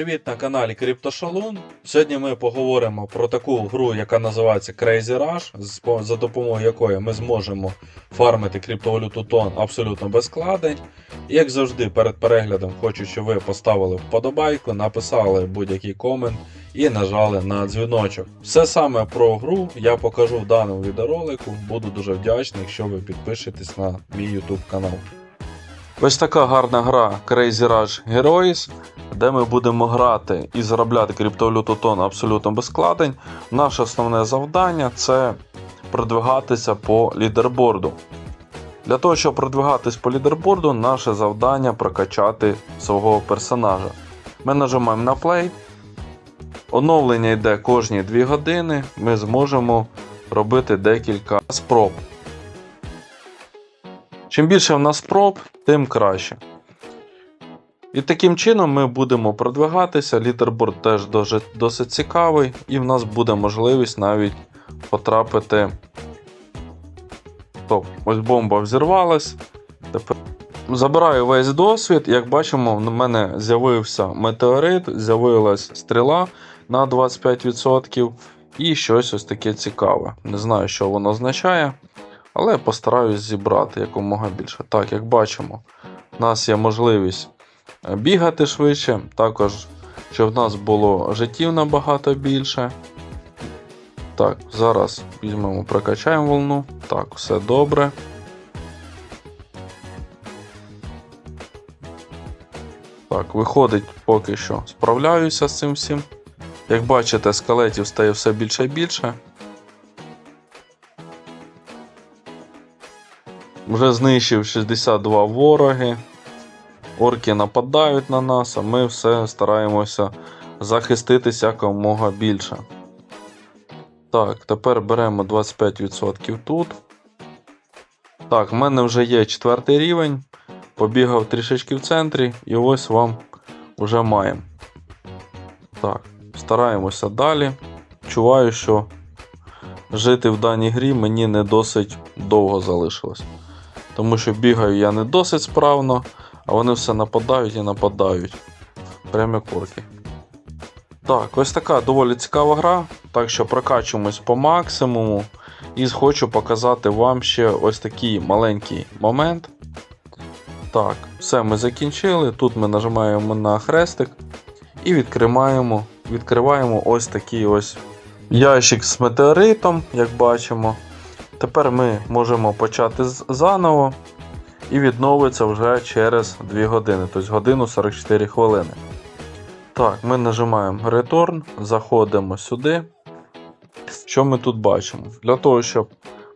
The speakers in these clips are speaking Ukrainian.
Привіт на каналі CryptoShaloon. Сьогодні ми поговоримо про таку гру, яка називається Crazy Rush, за допомогою якої ми зможемо фармити криптовалюту тон абсолютно без вкладень. І як завжди, перед переглядом хочу, щоб ви поставили вподобайку, написали будь-який комент і нажали на дзвіночок. Все саме про гру я покажу в даному відеоролику. Буду дуже вдячний, якщо ви підпишетесь на мій YouTube канал. Ось така гарна гра Crazy Rush Heroes, де ми будемо грати і заробляти криптовалюту тон абсолютно без вкладень. Наше основне завдання це продвигатися по лідерборду. Для того, щоб продвигатись по лідерборду, наше завдання прокачати свого персонажа. Ми нажимаємо на play. Оновлення йде кожні 2 години. Ми зможемо робити декілька спроб. Чим більше в нас спроб, тим краще. І таким чином ми будемо продвигатися. Лідерборд теж досить цікавий, і в нас буде можливість навіть потрапити. Топ, ось бомба взірвалась. Тепер забираю весь досвід. Як бачимо, в мене з'явився метеорит, з'явилась стріла на 25%. І щось ось таке цікаве. Не знаю, що воно означає. Але постараюсь зібрати якомога більше. Так, як бачимо, в нас є можливість е, бігати швидше, також, щоб в нас було життів набагато більше. Так, зараз візьмемо, прокачаємо волну. Так, все добре. Так, виходить, поки що справляюся з цим всім. Як бачите, скелетів стає все більше і більше. Вже знищив 62 вороги. Орки нападають на нас, а ми все стараємося захиститися якомога більше. Так, тепер беремо 25% тут. Так, в мене вже є четвертий рівень. Побігав трішечки в центрі, і ось вам вже маємо. Так, стараємося далі. Чуваю, що жити в даній грі мені не досить довго залишилось. Тому що бігаю я не досить справно, а вони все нападають і нападають. Прямо корки. Так, ось така доволі цікава гра. Так що прокачуємось по максимуму. І хочу показати вам ще ось такий маленький момент. Так, все ми закінчили. Тут ми нажимаємо на хрестик і відкриваємо, відкриваємо ось такий ось ящик з метеоритом, як бачимо. Тепер ми можемо почати заново і відновиться вже через 2 години, тобто годину 44 хвилини. Так, ми нажимаємо Return, заходимо сюди. Що ми тут бачимо? Для того, щоб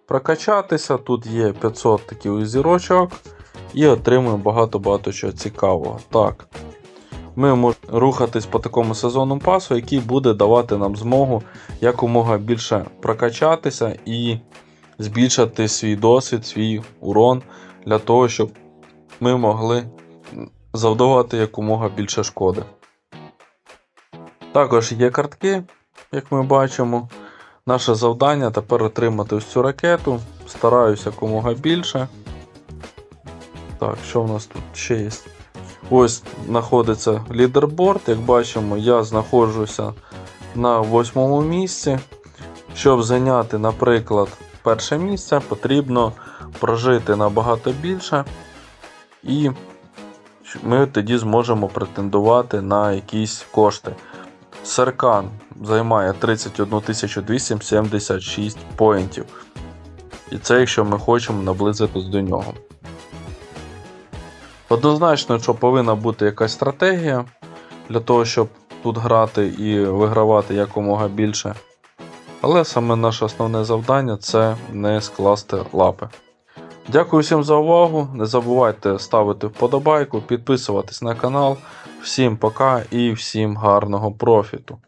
прокачатися, тут є 500 таких зірочок і отримуємо багато-багато чого цікавого. Так. Ми можемо рухатись по такому сезонному пасу, який буде давати нам змогу якомога більше прокачатися і збільшити свій досвід, свій урон для того, щоб ми могли завдавати якомога більше шкоди. Також є картки, як ми бачимо. Наше завдання тепер отримати ось цю ракету. Стараюся якомога більше. Так, що в нас тут ще є? Ось знаходиться лідерборд. Як бачимо, я знаходжуся на восьмому місці. Щоб зайняти, наприклад, перше місце, потрібно прожити набагато більше, і ми тоді зможемо претендувати на якісь кошти. Серкан займає 31 276 поінтів. І це якщо ми хочемо наблизитись до нього. Однозначно, що повинна бути якась стратегія для того, щоб тут грати і вигравати якомога більше. Але саме наше основне завдання це не скласти лапи. Дякую всім за увагу. Не забувайте ставити вподобайку, підписуватись на канал. Всім пока і всім гарного профіту!